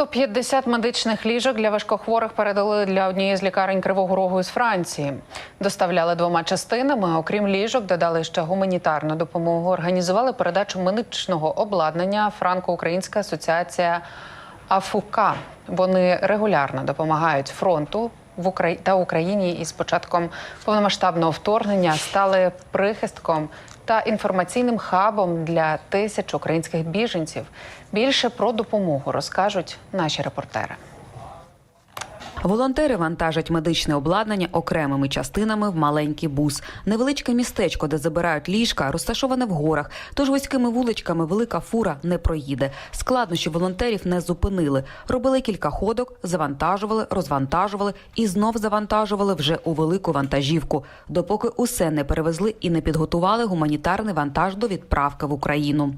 150 медичних ліжок для важкохворих передали для однієї з лікарень Кривого Рогу із Франції. Доставляли двома частинами. Окрім ліжок, додали ще гуманітарну допомогу. Організували передачу медичного обладнання Франко-Українська асоціація АФУКА. Вони регулярно допомагають фронту в Украї... та Україні і з початком повномасштабного вторгнення стали прихистком та інформаційним хабом для тисяч українських біженців. Більше про допомогу розкажуть наші репортери. Волонтери вантажать медичне обладнання окремими частинами в маленький бус. Невеличке містечко, де забирають ліжка, розташоване в горах. Тож вузькими вуличками велика фура не проїде. Складнощі волонтерів не зупинили. Робили кілька ходок, завантажували, розвантажували і знов завантажували вже у велику вантажівку, допоки усе не перевезли і не підготували гуманітарний вантаж до відправки в Україну.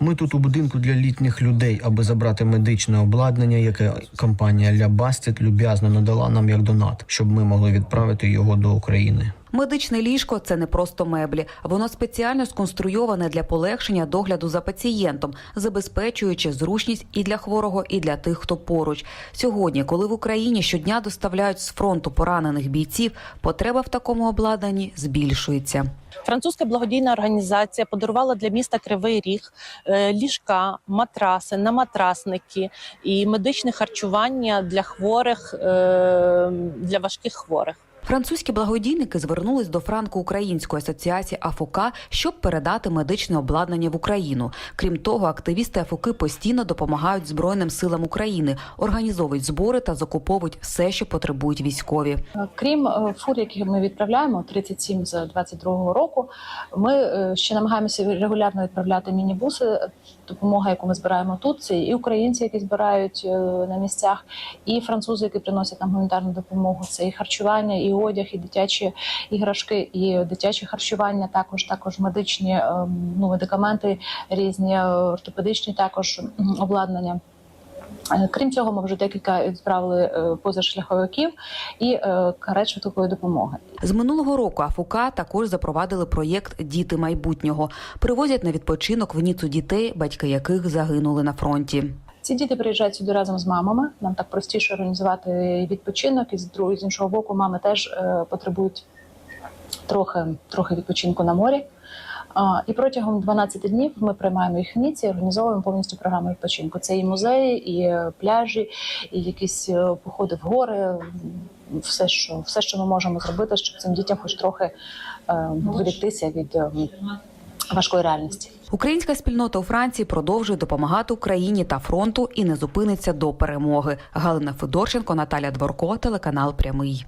Ми тут у будинку для літніх людей, аби забрати медичне обладнання, яке компанія Ля Бастет люб'язно надала нам як донат, щоб ми могли відправити його до України. Медичне ліжко це не просто меблі. Воно спеціально сконструйоване для полегшення догляду за пацієнтом, забезпечуючи зручність і для хворого, і для тих, хто поруч. Сьогодні, коли в Україні щодня доставляють з фронту поранених бійців, потреба в такому обладнанні збільшується. Французька благодійна організація подарувала для міста Кривий Ріг е, ліжка, матраси, наматрасники і медичне харчування для хворих е, для важких хворих. Французькі благодійники звернулись до Франко-Української асоціації АФОКА, щоб передати медичне обладнання в Україну. Крім того, активісти АФОКи постійно допомагають Збройним силам України, організовують збори та закуповують все, що потребують військові. Крім е, фур, які ми відправляємо, 37 з 22-го року. Ми е, ще намагаємося регулярно відправляти мінібуси. Допомога, яку ми збираємо тут, це і українці, які збирають е, на місцях, і французи, які приносять нам гуманітарну допомогу. Це і харчування, і одяг, і дитячі іграшки, і дитяче харчування. Також також медичні ем, ну медикаменти різні, е, ортопедичні також обладнання. Е, Крім цього, ми вже декілька відправили е, позашляховиків і карет швидкої допомоги. З минулого року АФОКА також запровадили проєкт Діти майбутнього. Привозять на відпочинок в Ніцу дітей, батьки яких загинули на фронті. Ці діти приїжджають сюди разом з мамами. Нам так простіше організувати відпочинок, і з другого з іншого боку, мами теж е, потребують трохи, трохи відпочинку на морі. І протягом 12 днів ми приймаємо їх в Ніці, організовуємо повністю програму відпочинку. Це і музеї, і е, пляжі, і якісь е, походи в гори. Все, що все, що ми можемо зробити, щоб цим дітям хоч трохи відволіктися від важкої реальності. Українська спільнота у Франції продовжує допомагати Україні та фронту і не зупиниться до перемоги. Галина Федорченко, Наталя Дворко, телеканал Прямий.